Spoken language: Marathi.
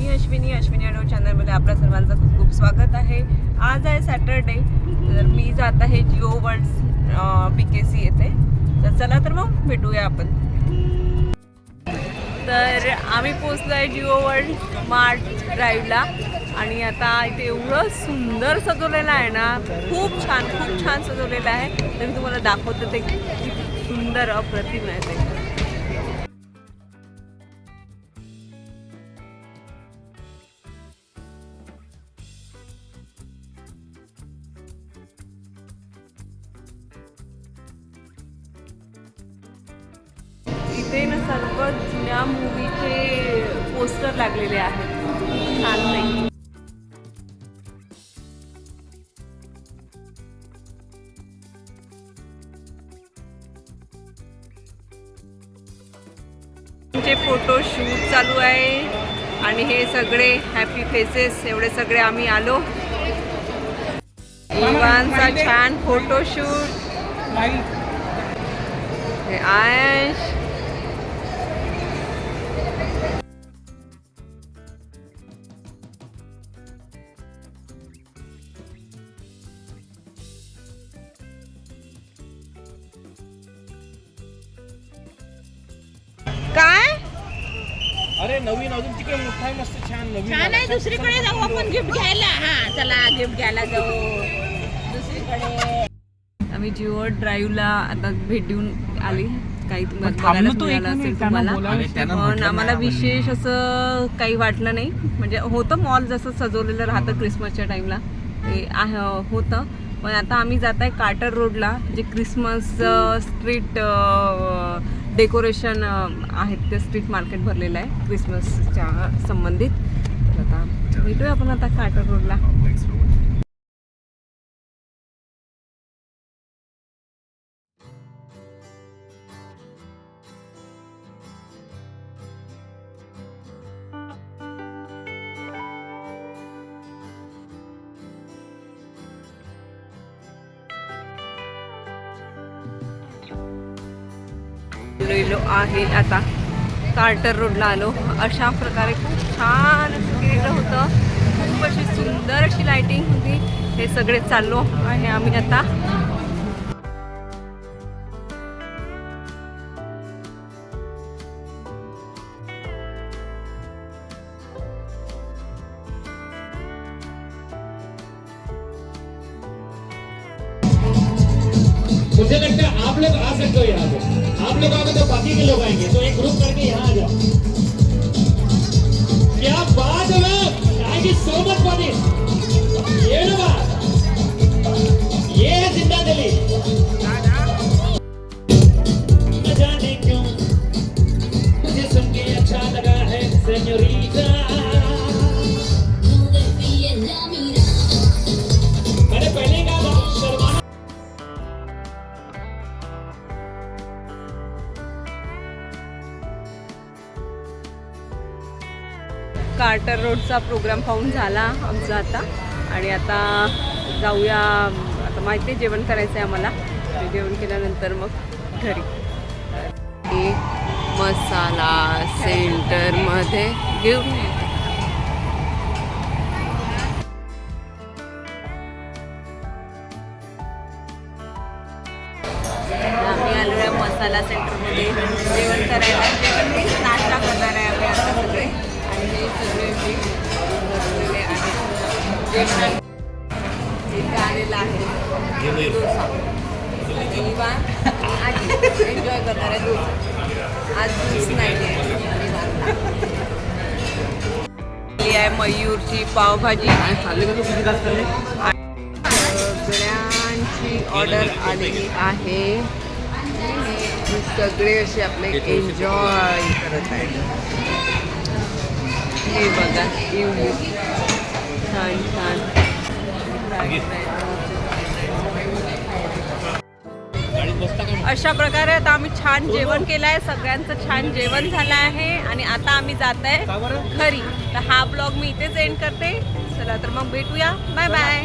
मी अश्विनी अश्विनी अडो चॅनलमध्ये आपल्या सर्वांचं खूप खूप स्वागत आहे. आज आहे सॅटरडे तर मी जात आहे Jio World P K C येथे. तर चला तर मग भेटूया आपण. तर आम्ही पोचलो आहे जिओ वर्ल्ड मार्ट ड्राईव्हला. आणि आता इथे एवढं सुंदर सजवलेलं आहे ना खूप छान खूप छान सजवलेलं आहे. तर मी तुम्हाला दाखवते ते सुंदर अप्रतिम आहे ते. इथे ना सर्व जुन्या मूवीचे पोस्टर लागलेले आहेत. छान नाही. चे फोटो शूट चालू आहे आणि हे सगळे हॅपी फेसेस एवढे सगळे आम्ही आलो. इवानचा छान फोटोशूट हे आयश. अरे नवीन अजून तिकडे मोठा आहे मस्त छान नवीन छान आहे. दुसरीकडे जाऊ आपण गिफ्ट घ्यायला. हा चला गिफ्ट घ्यायला जाऊ. दुसरीकडे. आम्ही जिओ ड्राईव्हला आता भेट देऊन आली. काही तुम्हाला पण मिळालं असेल तुम्हाला. आम्हाला नाही विशेष असं काही वाटलं नाही. म्हणजे होतं मॉल जसं सजवलेलं राहतं क्रिसमसच्या टाईमला ते होतं. पण आता आम्ही जात आहे कार्टर रोडला जे क्रिसमस स्ट्रीट डेकोरेशन आहेत ते स्ट्रीट मार्केट भरलेलं आहे क्रिसमसच्या संबंधित. तर आता भेटूया आपण आता काटर रोडला आलेलो आहे. आता कार्टर रोडला आलो. अशा प्रकारे खूप छान असं केलेलं होतं. खूप अशी सुंदर अशी लाइटिंग होती. हे सगळे चाललो आणि आम्ही आता मुझे लगता है आप लोग आ सकते हो यहाँ पे। आप लोग आओगे तो बाकी के लोग आएँगे। तो एक ग्रुप करके यहाँ आ जाओ। क्या बात है ma'am thank you so much for ये ना बात। ये है ज़िंदा दिली न कार्टर रोडचा प्रोग्राम पाहून झाला आमचा आता. आणि आता जाऊया आता माहिती आहे जेवण करायचं आहे आम्हाला. जेवण केल्यानंतर मग घरी. मसाला सेंटरमध्ये घेऊन आम्ही आलो आहे मसाला सेंटरमध्ये जेवण करायला. जेवण सगळे जे भरलेले आहेत जेवण आलेलं आहे डोसा आजी एन्जॉय करणार आहे डोसा आज ज्यूस नाही आहे आहे मयूरची पावभाजी सगळ्यांची ऑर्डर आलेली आहे सगळे असे आपले एन्जॉय करत आहेत हे बघा इवली छान छान. अशा प्रकारे आता आम्ही छान जेवण केलं आहे सगळ्यांचं छान जेवण झालं आहे आणि आता आम्ही जात आहे घरी. तर हा ब्लॉग मी इथेच एंड करते. चला तर मग भेटूया. Bye bye